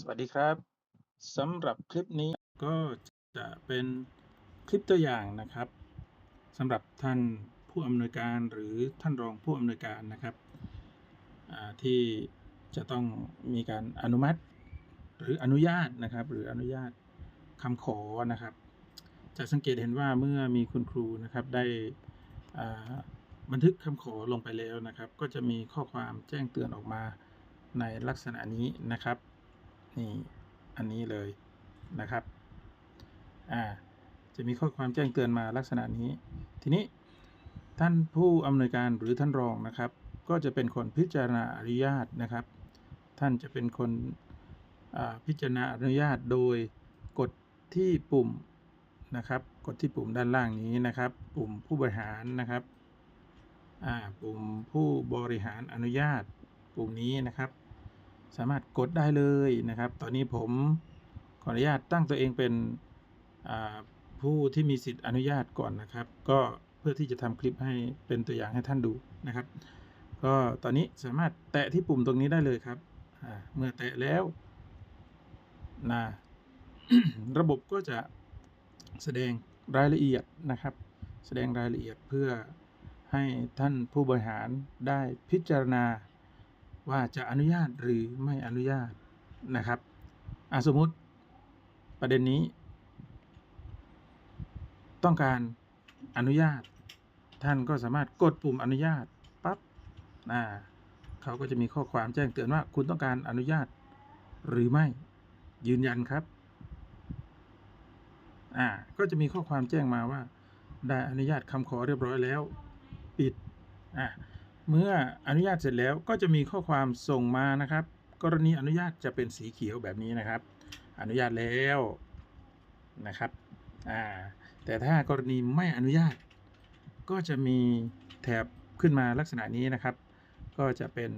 สวัสดีครับสำหรับคลิปนี้ก็จะเป็นคลิปตัวอย่างนะครับสำหรับท่านผู้อำนวยการหรือท่านรองผู้อำนวยการนะครับที่จะต้องมีการอนุมัติ หรืออนุญาตนะครับ หรืออนุญาตคำขอนะครับ จะสังเกตเห็นว่าเมื่อมีคุณครูนะครับได้บันทึกคำขอลงไปแล้วนะครับ ก็จะมีข้อความแจ้งเตือนออกมาในลักษณะนี้นะครับ นี่อันนี้เลยนะครับอ่าจะมีข้อความแจ้งเตือนมาลักษณะนี้ ทีนี้ท่านผู้อำนวยการหรือท่านรองนะครับ ก็จะเป็นคนพิจารณาอนุญาตนะครับ ท่านจะเป็นคนพิจารณาอนุญาตโดยกดที่ปุ่มนะครับ กดที่ปุ่มด้านล่างนี้นะครับ ปุ่มผู้บริหารนะครับปุ่มผู้บริหารอนุญาตปุ่มนี้นะครับ สามารถกดได้เลยนะครับ ตอนนี้ผมขออนุญาตตั้งตัวเองเป็นผู้ที่มีสิทธิ์อนุญาตก่อนนะครับ ก็เพื่อที่จะทำคลิปให้เป็นตัวอย่างให้ท่านดูนะครับ ก็ตอนนี้สามารถแตะที่ปุ่มตรงนี้ได้เลยครับ เมื่อแตะแล้วนะระบบก็จะแสดงรายละเอียดนะครับ แสดงรายละเอียดเพื่อให้ท่านผู้บริหารได้พิจารณา ว่าจะอนุญาตหรือไม่อนุญาตนะครับอสมมุติประเด็นนี้ ต้องการอนุญาต ท่านก็สามารถกดปุ่มอนุญาตปั๊บอ่าเขาก็จะมีข้อความแจ้งเตือนว่าคุณต้องการอนุญาตหรือไม่ยืนยันครับอ่าก็จะมีข้อความแจ้งมาว่า ได้อนุญาตคำขอเรียบร้อยแล้ว ปิดอ่า เมื่ออนุญาตเสร็จแล้วก็จะมีข้อความส่งมานะครับ กรณีอนุญาตจะเป็นสีเขียวแบบนี้นะครับ อนุญาตแล้วนะครับอ่าแต่ถ้ากรณีไม่อนุญาต ก็จะมีแถบขึ้นมาลักษณะนี้นะครับ ก็จะเป็น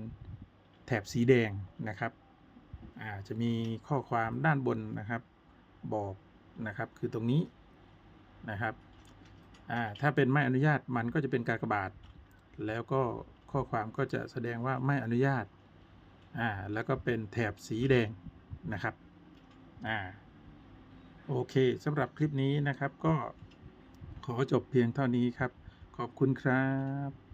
แถบสีแดงนะครับอ่าจะมีข้อความด้านบนนะครับ บอกนะครับคือตรงนี้นะครับอ่าถ้าเป็นไม่อนุญาตมันก็จะเป็นกากบาทแล้วก็ ข้อความก็จะแสดงว่าไม่อนุญาตอ่าแล้วก็เป็นแถบสีแดงนะครับอ่าโอเคสำหรับคลิปนี้นะครับก็ขอจบเพียงเท่านี้ครับ ขอบคุณครับ